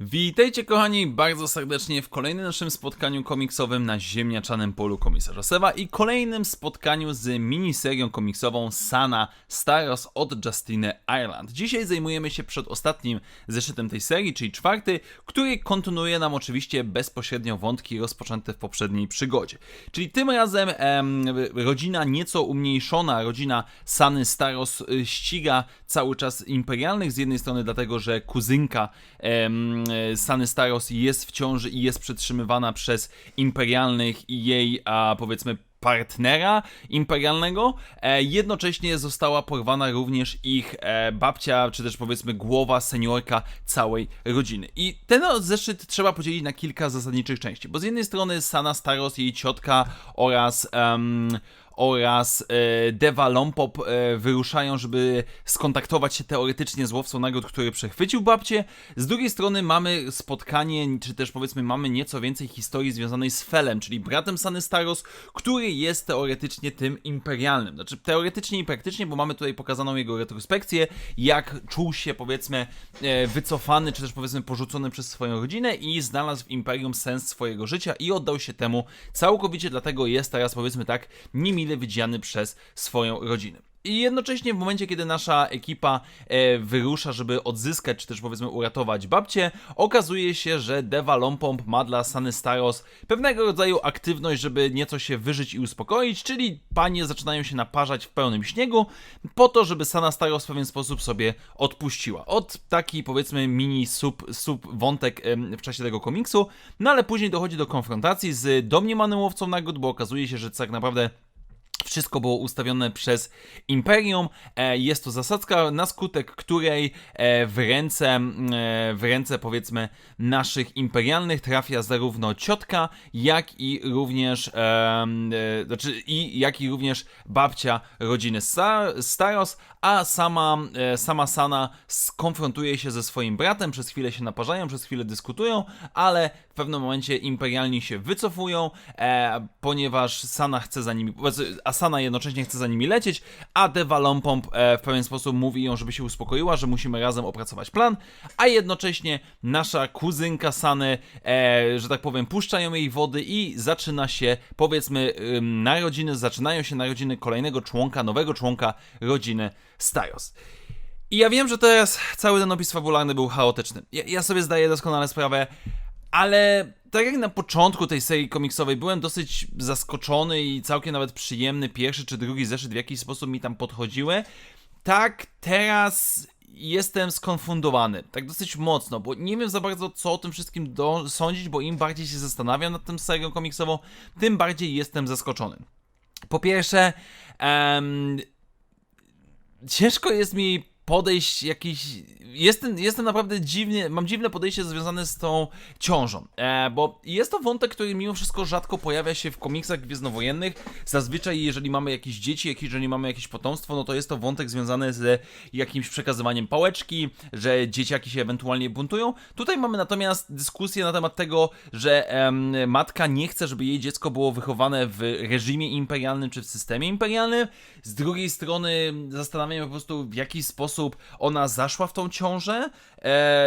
Witajcie kochani bardzo serdecznie w kolejnym naszym spotkaniu komiksowym na ziemniaczanym polu komisarza Sewa i kolejnym spotkaniu z miniserią komiksową Sana Staros od Justiny Ireland. Dzisiaj zajmujemy się przedostatnim zeszytem tej serii, czyli czwarty, który kontynuuje nam oczywiście bezpośrednio wątki rozpoczęte w poprzedniej przygodzie. Czyli tym razem em, rodzina nieco umniejszona, rodzina Sany Staros y, ściga cały czas imperialnych z jednej strony dlatego, że kuzynka em, e, Sany Staros jest w ciąży i jest przetrzymywana przez imperialnych i jej, a powiedzmy, partnera imperialnego. E, jednocześnie została porwana również ich e, babcia, czy też powiedzmy głowa, seniorka całej rodziny. I ten zeszyt trzeba podzielić na kilka zasadniczych części, bo z jednej strony Sana Staros, jej ciotka oraz... em, oraz e, Deva Lompop e, wyruszają, żeby skontaktować się teoretycznie z łowcą nagród, który przechwycił babcię. Z drugiej strony mamy spotkanie, czy też powiedzmy mamy nieco więcej historii związanej z Felem, czyli bratem Sany Staros, który jest teoretycznie tym imperialnym. Znaczy teoretycznie i praktycznie, bo mamy tutaj pokazaną jego retrospekcję, jak czuł się powiedzmy e, wycofany, czy też powiedzmy porzucony przez swoją rodzinę i znalazł w imperium sens swojego życia i oddał się temu całkowicie, dlatego jest teraz powiedzmy tak niemile widziany przez swoją rodzinę. I jednocześnie w momencie, kiedy nasza ekipa e, wyrusza, żeby odzyskać, czy też powiedzmy uratować babcię, okazuje się, że Deva Lompomp ma dla Sany Staros pewnego rodzaju aktywność, żeby nieco się wyżyć i uspokoić, czyli panie zaczynają się naparzać w pełnym śniegu, po to, żeby Sana Staros w pewien sposób sobie odpuściła. Od taki powiedzmy mini sub, sub wątek em, w czasie tego komiksu, no ale później dochodzi do konfrontacji z domniemanym łowcą nagród, bo okazuje się, że tak naprawdę wszystko było ustawione przez Imperium. E, Jest to zasadzka, na skutek której e, w ręce, e, w ręce powiedzmy naszych imperialnych trafia zarówno ciotka, jak i również, znaczy i jak i również babcia rodziny Sta- Staros, a sama, sama Sana skonfrontuje się ze swoim bratem, przez chwilę się naparzają, przez chwilę dyskutują, ale w pewnym momencie imperialni się wycofują, ponieważ Sana chce za nimi, znaczy, a Sana jednocześnie chce za nimi lecieć, a Deva Lompomp e, w pewien sposób mówi ją, żeby się uspokoiła, że musimy razem opracować plan, a jednocześnie nasza kuzynka Sany, e, że tak powiem, puszczają jej wody i zaczyna się, powiedzmy, narodziny, zaczynają się narodziny kolejnego członka, nowego członka rodziny Stajos. I ja wiem, że teraz cały ten opis fabularny był chaotyczny. Ja, ja sobie zdaję doskonale sprawę, ale tak jak na początku tej serii komiksowej byłem dosyć zaskoczony i całkiem nawet przyjemny pierwszy czy drugi zeszyt w jakiś sposób mi tam podchodziły, tak teraz jestem skonfundowany, tak dosyć mocno, bo nie wiem za bardzo co o tym wszystkim do- sądzić, bo im bardziej się zastanawiam nad tym serią komiksową, tym bardziej jestem zaskoczony. Po pierwsze, em, ciężko jest mi podejść jakiś. Jestem, jestem naprawdę dziwnie. Mam dziwne podejście związane z tą ciążą. E, bo jest to wątek, który mimo wszystko rzadko pojawia się w komiksach gwiezdnowojennych. Zazwyczaj, jeżeli mamy jakieś dzieci, jeżeli mamy jakieś potomstwo, no to jest to wątek związany z jakimś przekazywaniem pałeczki, że dzieciaki się ewentualnie buntują. Tutaj mamy natomiast dyskusję na temat tego, że em, matka nie chce, żeby jej dziecko było wychowane w reżimie imperialnym czy w systemie imperialnym. Z drugiej strony zastanawiam się po prostu, w jaki sposób ona zaszła w tą ciążę, e,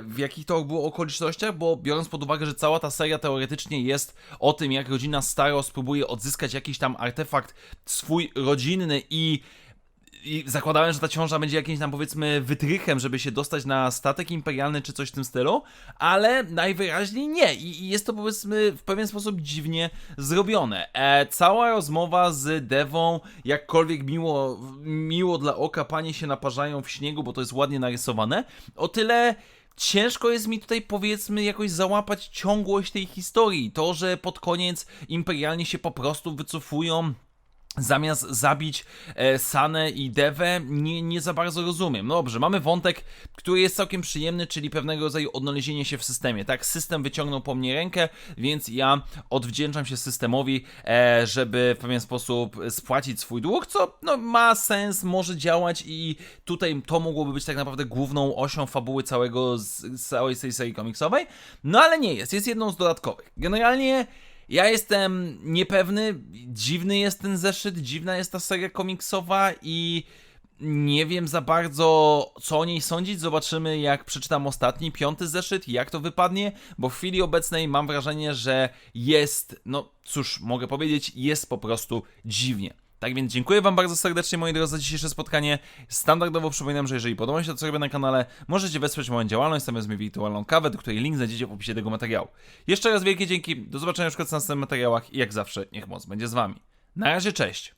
w jakich to było okolicznościach, bo biorąc pod uwagę, że cała ta seria teoretycznie jest o tym, jak rodzina Staros próbuje odzyskać jakiś tam artefakt swój rodzinny i i zakładałem, że ta ciąża będzie jakimś tam powiedzmy wytrychem, żeby się dostać na statek imperialny czy coś w tym stylu, ale najwyraźniej nie. I, jest to powiedzmy w pewien sposób dziwnie zrobione. E, cała rozmowa z Devą, jakkolwiek miło, miło dla oka panie się naparzają w śniegu, bo to jest ładnie narysowane, o tyle ciężko jest mi tutaj powiedzmy jakoś załapać ciągłość tej historii. To, że pod koniec imperialni się po prostu wycofują zamiast zabić e, Sanę i Devę, nie, nie za bardzo rozumiem. No dobrze, mamy wątek, który jest całkiem przyjemny, czyli pewnego rodzaju odnalezienie się w systemie. Tak, system wyciągnął po mnie rękę, więc ja odwdzięczam się systemowi, e, żeby w pewien sposób spłacić swój dług, co no, ma sens, może działać i tutaj to mogłoby być tak naprawdę główną osią fabuły całego, z całej tej serii komiksowej, no ale nie jest, jest jedną z dodatkowych. Generalnie Ja jestem niepewny, dziwny jest ten zeszyt, dziwna jest ta seria komiksowa i nie wiem za bardzo, co o niej sądzić. Zobaczymy, jak przeczytam ostatni, piąty zeszyt, jak to wypadnie, bo w chwili obecnej mam wrażenie, że jest, no cóż, mogę powiedzieć, jest po prostu dziwnie. Tak więc dziękuję Wam bardzo serdecznie, moi drodzy, za dzisiejsze spotkanie. Standardowo przypominam, że jeżeli podoba się to, co robię na kanale, możecie wesprzeć moją działalność, zamiast mi wirtualną kawę, do której link znajdziecie w opisie tego materiału. Jeszcze raz wielkie dzięki, do zobaczenia w następnych materiałach i jak zawsze, niech moc będzie z Wami. Na razie, cześć!